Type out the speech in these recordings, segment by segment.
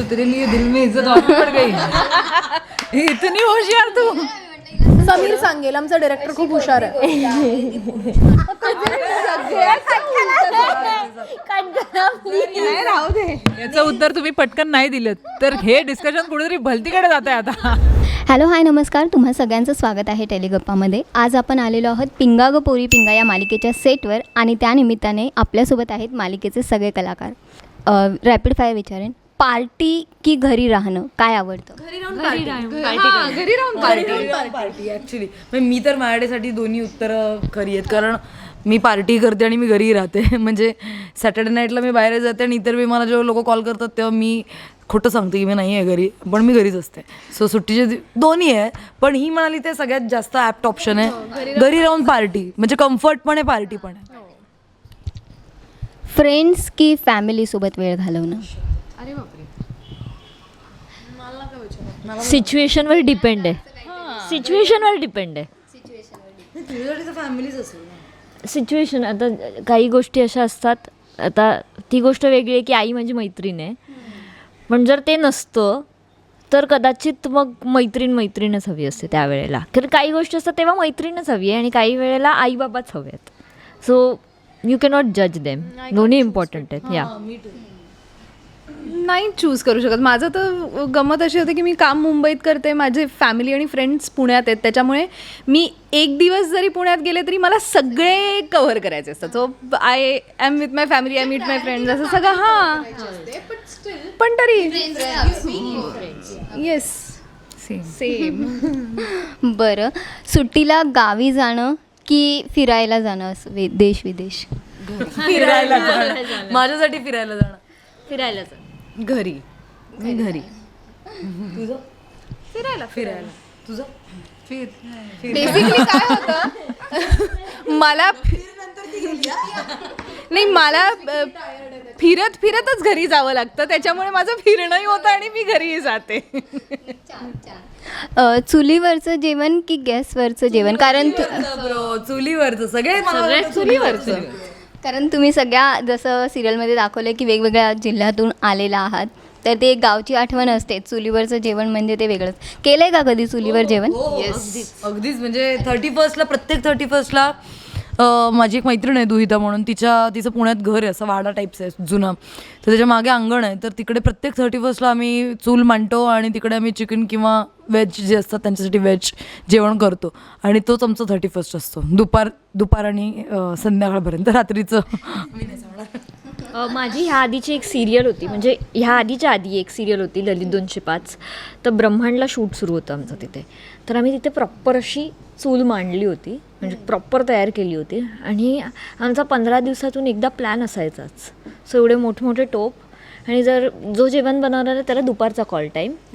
तो तेरे लिए दिल में इज्जत और भी बढ़ गई इतनी होशियार तू. समीर सांगेल आमचा डायरेक्टर खूप हुशार आहे. याचं उत्तर तुम्ही पटकन नाही दिलं तर हे डिस्कशन कुठेतरी भलतीकडे जात आहे आता. हॅलो हाय नमस्कार. तुम्हा सगळ्यांचं स्वागत आहे टेलिगप्पामध्ये. आज आपण आलेलो आहोत पिंगा ग पोरी पिंगा या मालिकेच्या सेटवर आणि त्यानिमित्ताने आपल्यासोबत आहेत मालिकेचे सगळे कलाकार. रॅपिड फायर विचारेन. पार्टी की घरी राहणं? काय आवडतं? घरी राहून पार्टी. ऍक्च्युली मी तर माझ्यासाठी दोन्ही उत्तरं खरी आहेत. कारण मी पार्टी करते आणि मी घरी राहते. म्हणजे सॅटर्डे नाईटला मी बाहेर जाते आणि इतर वेळी मला जेव्हा लोक कॉल करतात तेव्हा मी खोटं सांगते की मी नाही आहे घरी पण मी घरीच असते. सो सुट्टीचे दोन्ही आहे पण ही म्हणाली ते सगळ्यात जास्त ॲप्ट ऑप्शन आहे. घरी राहून पार्टी. म्हणजे कम्फर्ट पण आहे पार्टी पण आहे. फ्रेंड्स की फॅमिलीसोबत वेळ घालवणं. सिच्युएशनवर डिपेंड आहे. सिच्युएशनवर डिपेंड आहे. फॅमिलीच असेल सिच्युएशन आता काही गोष्टी अशा असतात आता ती गोष्ट वेगळी आहे की आई माझी मैत्रीण आहे. पण जर ते नसतं तर कदाचित मग मैत्रीण मैत्रीणच हवी असते त्यावेळेला. कारण काही गोष्टी असतात तेव्हा मैत्रीणच हवी आहे आणि काही वेळेला आई बाबाच हवे आहेत. सो यू कॅनॉट जज देम दोन्ही इम्पॉर्टंट आहेत या नाही चूज करू शकत. माझं तर गमत अशी होते की मी काम मुंबईत करते माझे फॅमिली आणि फ्रेंड्स पुण्यात आहेत. त्याच्यामुळे मी एक दिवस जरी पुण्यात गेले तरी मला सगळे कव्हर करायचे असतात. So I am with my family I meet my friends असं सगळं हां. पण तरी येस सेम बरं. सुट्टीला गावी जाणं की फिरायला जाणं असं वे देश विदेश फिरायला जाणं. माझ्यासाठी फिरायला जाणं. फिरायला घरी. मी घरी. तुझं? फिरायला फिरायला. तुझं? फिर बेसिकली काय होतं? मला फि- नाही मला फिरत फिरतच घरी जावं लागतं. त्याच्यामुळे माझं फिरणंही होतं आणि मी घरीही जाते. अ, चुलीवरचं जेवण की गॅसवरचं जेवण? कारण चुलीवरचं सगळे सगळे चुलीवरचं. कारण तुम्ही सगळ्या जसं सिरियलमध्ये दाखवलं की वेगवेगळ्या जिल्ह्यातून आलेला आहात तर ते एक गावची आठवण असते चुलीवरचं जेवण म्हणजे ते वेगळंच केलं आहे का कधी चुलीवर जेवण अगदीच म्हणजे थर्टी फर्स्टला प्रत्येक थर्टी फर्स्टला माझी एक मैत्रीण आहे दुहिता म्हणून तिच्या तिचं पुण्यात घर आहे असं वाडा टाईप्स आहे जुनं. तर त्याच्यामागे अंगण आहे तर तिकडे प्रत्येक थर्टी फर्स्टला आम्ही चूल मांडतो आणि तिकडे आम्ही चिकन किंवा व्हेज जे असतात त्यांच्यासाठी व्हेज जेवण करतो. आणि तोच आमचा थर्टी फर्स्ट असतो. दुपार दुपार आणि संध्याकाळपर्यंत रात्रीचं. माझी ह्या आधीची एक सिरियल होती. म्हणजे ह्या आधीच्या आधी एक सिरियल होती ललित दोनशे पाच. तर ब्रह्मांडला शूट सुरू होतं आमचं तिथे. तर आम्ही तिथे प्रॉपर अशी चूल मांडली होती. म्हणजे प्रॉपर तयार केली होती. आणि आमचा पंधरा दिवसातून एकदा प्लॅन असायचाच सो एवढे मोठमोठे टोप. आणि जर जो जेवण बनवणार आहे त्याला दुपारचा कॉल टाईम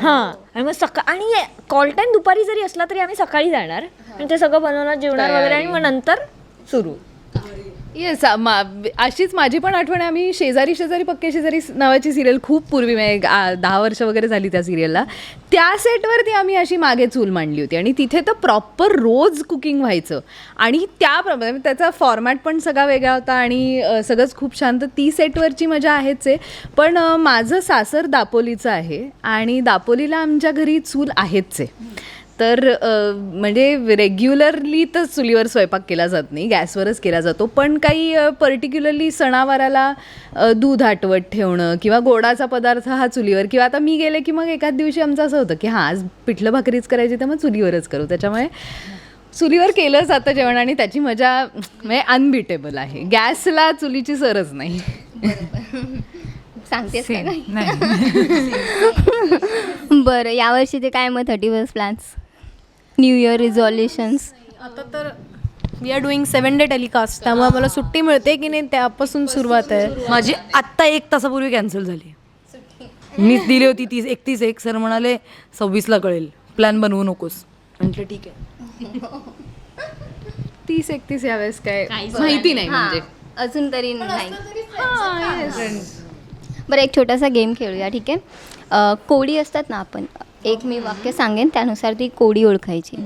हां. आणि मग सकाळ आणि कॉल टाईम दुपारी जरी असला तरी आम्ही सकाळी जाणार. आणि ते सगळं बनवणार जेवणार वगैरे. आणि मग नंतर सुरू. येस अशीच माझी पण आठवण आहे. आम्ही शेजारी शेजारी पक्के शेजारी नावाची सिरियल खूप पूर्वी म्हणजे आ, दहा वर्ष वगैरे झाली त्या सिरियलला त्या सेटवरती आम्ही अशी मागे चूल मांडली होती. आणि तिथे तर प्रॉपर रोज कुकिंग व्हायचं. आणि त्याप्रमाणे म्हणजे त्याचा फॉर्मॅट पण सगळा वेगळा होता आणि अ, सगळंच खूप छान. तर ती सेटवरची मजा आहेच आहे. पण अ, माझं सासर दापोलीचं आहे आणि दापोलीला आमच्या घरी चूल आहेच आहे. तर म्हणजे रेग्युलरली तर चुलीवर स्वयंपाक केला जात नाही गॅसवरच केला जातो. पण काही पर्टिक्युलरली सणावाराला दूध आटवत ठेवणं किंवा गोडाचा पदार्थ हा चुलीवर. किंवा आता मी गेले की मग एकाच दिवशी आमचं असं होतं की हां आज पिठलं भाकरीच करायची तर मग चुलीवरच करू. त्याच्यामुळे चुलीवर केलं जातं जेवण आणि त्याची मजा म्हणजे अनबिटेबल आहे. गॅसला चुलीची सरच नाही. सांगतेस नाही? बरं यावर्षी ते काय मग thirty first plans new year resolutions आता तर we are doing seven day telecast त्यामुळे आम्हाला सुट्टी मिळते की नाही त्यापासून सुरुवात आहे. माझी आत्ता एक तासापूर्वी कॅन्सल झाली. मीच दिली होती तीस एकतीस एक. सर म्हणाले सव्वीसला कळेल. प्लॅन बनवू नकोस. म्हटलं ठीक आहे. तीस एकतीस यावेळेस काय माहिती नाही म्हणजे. अजून तरी नाही. बरं एक छोटासा गेम खेळूया ठीक आहे? कोडी असतात ना आपण एक मी वाक्य सांगेन त्यानुसार ती कोडी ओळखायची.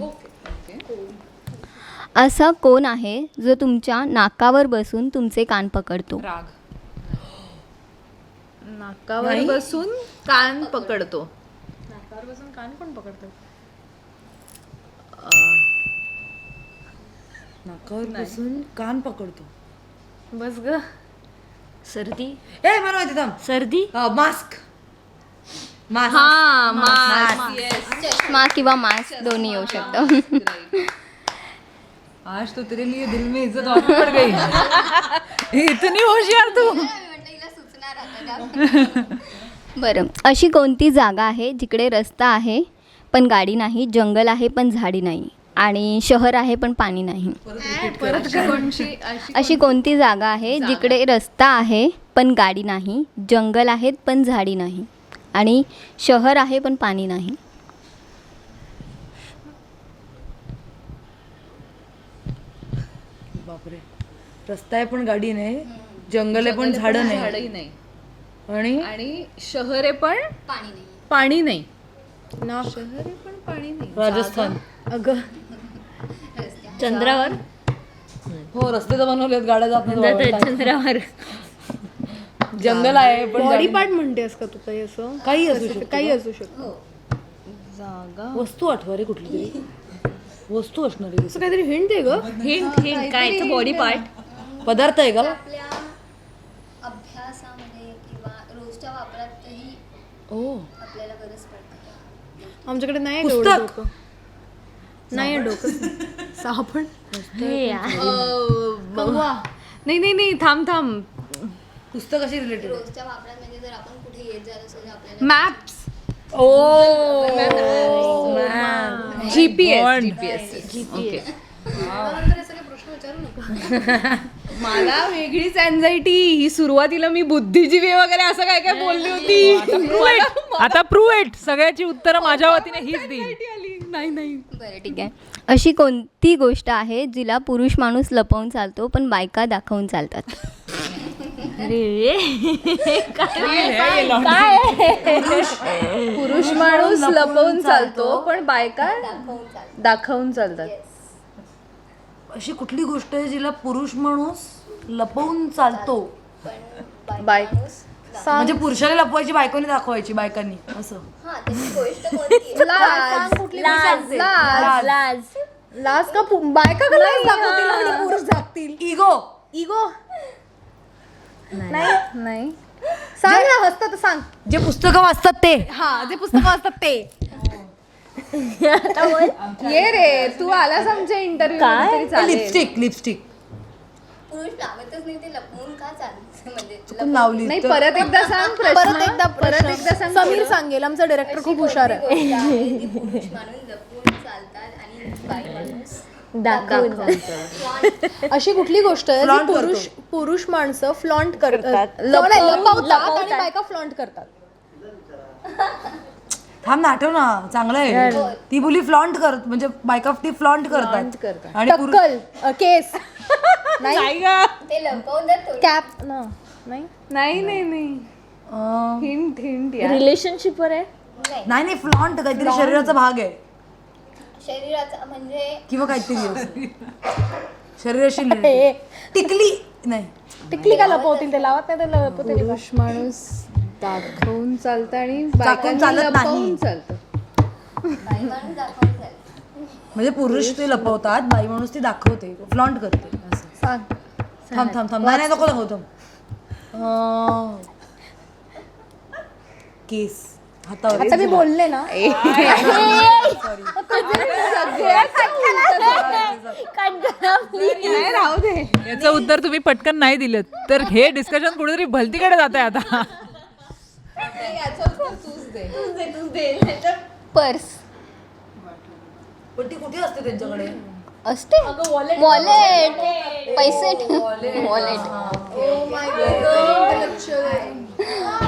असा कोण आहे जो तुमच्या नाकावर बसून तुमचे कान पकडतो? राग. नाकावर बसून कान पकडतो. नाकावर बसून कान कोण पकडतात नाकावर बसून कान पकडतो. बस ग. सर्दी. ए मला माहिती थांब. सर्दी? मास्क. हा मास चष्मा किंवा मास्क दोन्ही येऊ शकतं. आज तो तेरे लिए दिल में इज्जत पड़ गई. इतनी होशियार तू. बरं अशी कोणती जागा आहे जिकडे रस्ता आहे पण गाडी नाही जंगल आहे पण झाडी नाही आणि शहर आहे पण पाणी नाही? अशी कोणती जागा आहे जिकडे रस्ता आहे पण गाडी नाही जंगल आहेत पण झाडी नाही? आणि शहर आहे पण पाणी नाही. बापरे. रस्ता आहे पण गाडी नाही. जंगल आहे पण झाडं नाही. झाडही नाही. आणि? आणि शहर आहे पण पाणी नाही. पाणी नाही. ना. शहर आहे पण पाणी नाही. राजस्थान. अगं. चंद्रावर? हो रस्ते तर बनवलेत गाड्या जात चंद्रावर. जंगल आहे पण बॉडी पार्ट म्हणतेस का तू काही असं? काही असू शकतं काही असू शकतो. वस्तू आठवा रे कुठली तरी. वस्तू असणार आहे असं काहीतरी हिंट आहे ग. हिंट हिंट काय बॉडी पार्ट पदार्थ आहे का आपल्या अभ्यासामध्ये किंवा रोजच्या वापरातही ओ. आपल्याला गरज पडते. आमच्याकडे नाही आहे एवढं. डोकं. नाही आहे डोकं. साबण. नाही नाही नाही. थांब थांब. पुस्तक अशी रिलेटेड रोजच्या वापरात म्हणजे जर आपण कुठे येत जात असेल तर आपल्याला मॅप्स ओ जीपीएस जीपीएस ओके मला वेगळीच अँझायटी ही सुरुवातीला मी बुद्धिजीवी वगैरे असं काय काय बोलली होती. आता प्रूव्ह इट सगळ्याची उत्तरं माझ्या वतीने हीच देईल. नाही नाही. बरं ठीक आहे. अशी कोणती गोष्ट आहे जिला पुरुष माणूस लपवून चालतो पण बायका दाखवून चालतात? अरे पुरुष. माणूस लपवून चालतो. पण बायका दाखवून चालतात. अशी कुठली गोष्ट आहे जिला पुरुष माणूस लपवून चालतो? बाय म्हणजे पुरुषाला लपवायची बायकोनी दाखवायची बायकांनी असं. लाज. लाज. लाज. का पु- बायका का लाज दाखवतील आणि पुरुष झाकतील इगो इगो नाही? नाही. सांग ना हसत तर सांग. जे पुस्तकं वाचतात ते. हा जे पुस्तक वाचतात ते. ये रे तू आलास आमच्या इंटरव्ह्यू तरी चालेल. Lipstick lipstick. पुरुष लावतच नाही ते लपवून का चालतं म्हणजे चुकून लावली नाही तर परत एकदा सांग प्रश्न. परत एकदा परत एकदा सांग समीर सांगेल आमचा डिरेक्टर खूप हुशार आहे. पुरुष माणूस लपवून चालतात आणि बाई माणूस अशी कुठली गोष्ट आहे जी Flaunt पुरुष पुरुष माणसं फ्लॉन्ट करतात. लपवतात. आणि बायका फ्लॉन्ट करतात. थांब ना आठव ना. चांगलं आहे. ती बोली फ्लॉन्ट करत म्हणजे बायका ती फ्लॉन्ट करतात. आणि पुरुष टक्कल अ, केस. नाही. ते लपवून कॅप. ना नाही? नाही नाही नाही. अं, हिंट हिंट रिलेशनशिप वर आहे? नाही. नाही फ्लॉन्ट काहीतरी शरीराचा भाग आहे. शरीराचा म्हणजे किंवा काहीतरी. शरीराशी हे, related. टिकली. नाही. टिकली का लपवतील? ते लावत नाही ते लपवतील? पुरुष माणूस दाखवून चालतं आणि दाखवून बायकांनी चालत लपवून नाही. चालतं दाखवून म्हणजे पुरुष ते लपवतात बाई माणूस ती दाखवते. फ्लॉन्ट करते. असं सांग. थांब थांब थांब. नाही नाही, नको नको थांब. अं, केस. आता मी बोलले ना. नाही राहू दे. याचं उत्तर तुम्ही पटकन नाही दिलं तर हे डिस्कशन कुठेतरी भलतीकडे जात आहे आता. पर्स. पण ती कुठे असते त्यांच्याकडे? असते. वॉलेट पैसे वॉलेट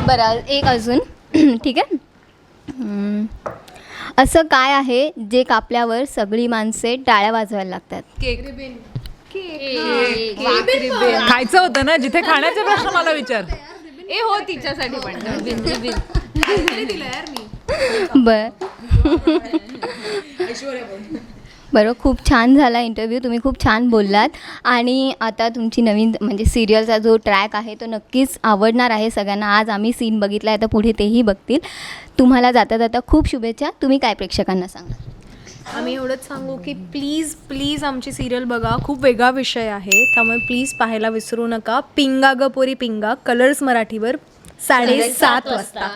बरं एक अजून. ठीक आहे. असं काय आहे जे कापल्यावर सगळी माणसे टाळ्या वाजवायला लागतात? खायचं होतं ना? जिथे खाण्याचे प्रश्न मला विचार. ए हो तिच्यासाठी पण. बर. बरं खूप छान झाला इंटरव्ह्यू तुम्ही खूप छान बोललात. आणि आता तुमची नवीन म्हणजे सिरियलचा जो ट्रॅक आहे तो नक्कीच आवडणार आहे सगळ्यांना. आज आम्ही सीन बघितला आहे तर पुढे तेही बघतील. तुम्हाला जाता जाता खूप शुभेच्छा. तुम्ही काय प्रेक्षकांना सांगा आम्ही एवढंच सांगू की प्लीज प्लीज आमची सिरियल बघा. खूप वेगळा विषय आहे. त्यामुळे प्लीज पाहायला विसरू नका. पिंगा ग पोरी पिंगा. कलर्स मराठीवर साडेसात वाजता.